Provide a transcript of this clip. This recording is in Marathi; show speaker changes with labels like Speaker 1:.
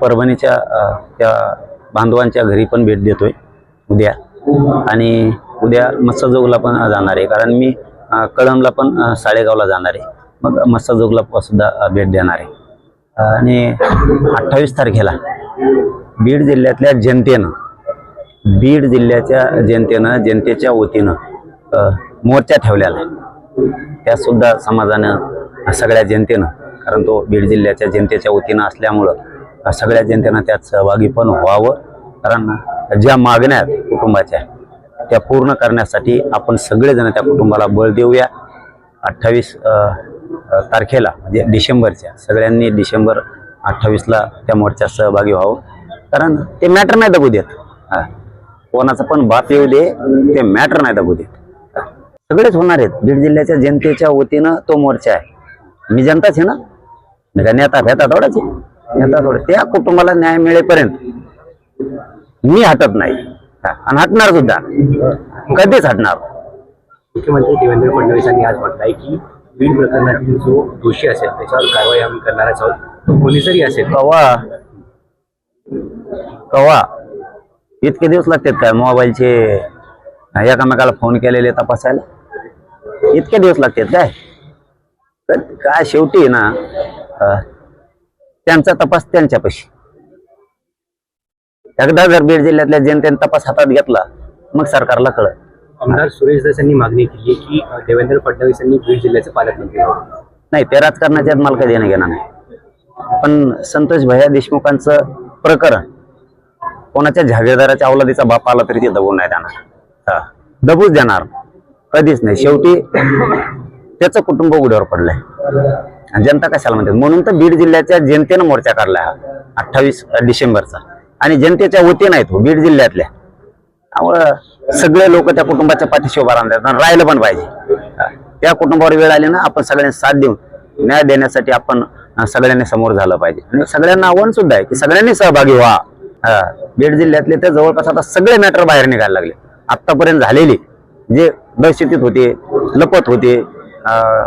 Speaker 1: परभणीच्या त्या बांधवांच्या घरी पण भेट देतोय उद्या. आणि उद्या मत्स्यजोगला पण जाणार आहे कारण मी कळमला पण साळेगावला जाणार आहे. मग मत्स्यजोगला सुद्धा भेट देणार आहे. आणि अठ्ठावीस तारखेला बीड जिल्ह्यातल्या जनतेनं बीड जिल्ह्याच्या जनतेनं जनतेच्या वतीनं मोर्चा ठेवलेला आहे. सुद्धा समाजानं सगळ्या जनतेनं कारण तो बीड जिल्ह्याच्या जनतेच्या वतीनं असल्यामुळं सगळ्या जनतेनं त्यात सहभागी पण व्हावं. कारण ज्या मागण्या आहेत कुटुंबाच्या त्या पूर्ण करण्यासाठी आपण सगळेजण त्या कुटुंबाला बळ देऊया. अठ्ठावीस तारखेला म्हणजे डिसेंबरच्या सगळ्यांनी डिसेंबर अठ्ठावीसला त्या मोर्चात सहभागी व्हावं. कारण ते मॅटर नाही दबू देत. कोणाचं कोणाचा पण बाप येऊ दे ते मॅटर नाही दबू देत. सगळेच होणार आहेत. बीड जिल्ह्याच्या जनतेच्या वतीनं तो मोर्चा आहे. मी जनताच आहे ना? मी काय नेता भेता थोडाच आहे. नेता त्या कुटुंबाला न्याय मिळेपर्यंत मी हटत नाही. आणि हटणार सुद्धा. कधीच हटणार
Speaker 2: मुख्यमंत्री देवेंद्र फडणवीसांनी आज म्हटलंय की बीड प्रकरणातील जो दोषी असेल त्याच्यावर कारवाई आम्ही करणारच आहोत. तो कोणी जरी असेल.
Speaker 1: कवा? कवा? इतके दिवस लागतात काय मोबाईलचे? एकामेकाला फोन केलेले तपासायला? इतके दिवस लागतात काय? तर काय शेवटी ना त्यांचा तपास त्यांच्यापाशी. एकदा जर बीड जिल्ह्यातल्या जनतेने तपास हातात घेतला मग सरकारला कळत
Speaker 2: आमदार सुरेश दास यांनी मागणी केली की देवेंद्र फडणवीस यांनी बीड जिल्ह्याचे पालकमंत्री व्हावे.
Speaker 1: नाही ते राजकारणाच्यात मला काही देणं घेणं नाही. पण संतोष भैया देशमुखांचं प्रकरण कोणाच्या जागीरदाराच्या अवलादीचा बाप आला तरी ते दबून नाही देणार. हा. दबूच देणार. कधीच नाही. शेवटी त्याचं कुटुंब उघड्यावर पडलंय. जनता कशाला म्हणते? म्हणून तर बीड जिल्ह्याच्या जनतेनं मोर्चा काढला हा अठ्ठावीस डिसेंबरचा. आणि जनतेच्या वतीनं आहे तो बीड जिल्ह्यातल्या. त्यामुळं सगळे लोक त्या कुटुंबाच्या पाठीशी उभा राहतात आणि राहिलं पण पाहिजे. त्या कुटुंबावर वेळ आली ना आपण सगळ्यांनी साथ देऊन न्याय देण्यासाठी आपण सगळ्यांनी समोर झालं पाहिजे. आणि सगळ्यांना आव्हान सुद्धा आहे की सगळ्यांनी सहभागी व्हा. बीड जिल्ह्यातले तर जवळपास आता सगळे मॅटर बाहेर निघायला लागले. आतापर्यंत झालेली जे दहशतीत होते लपत होते अं,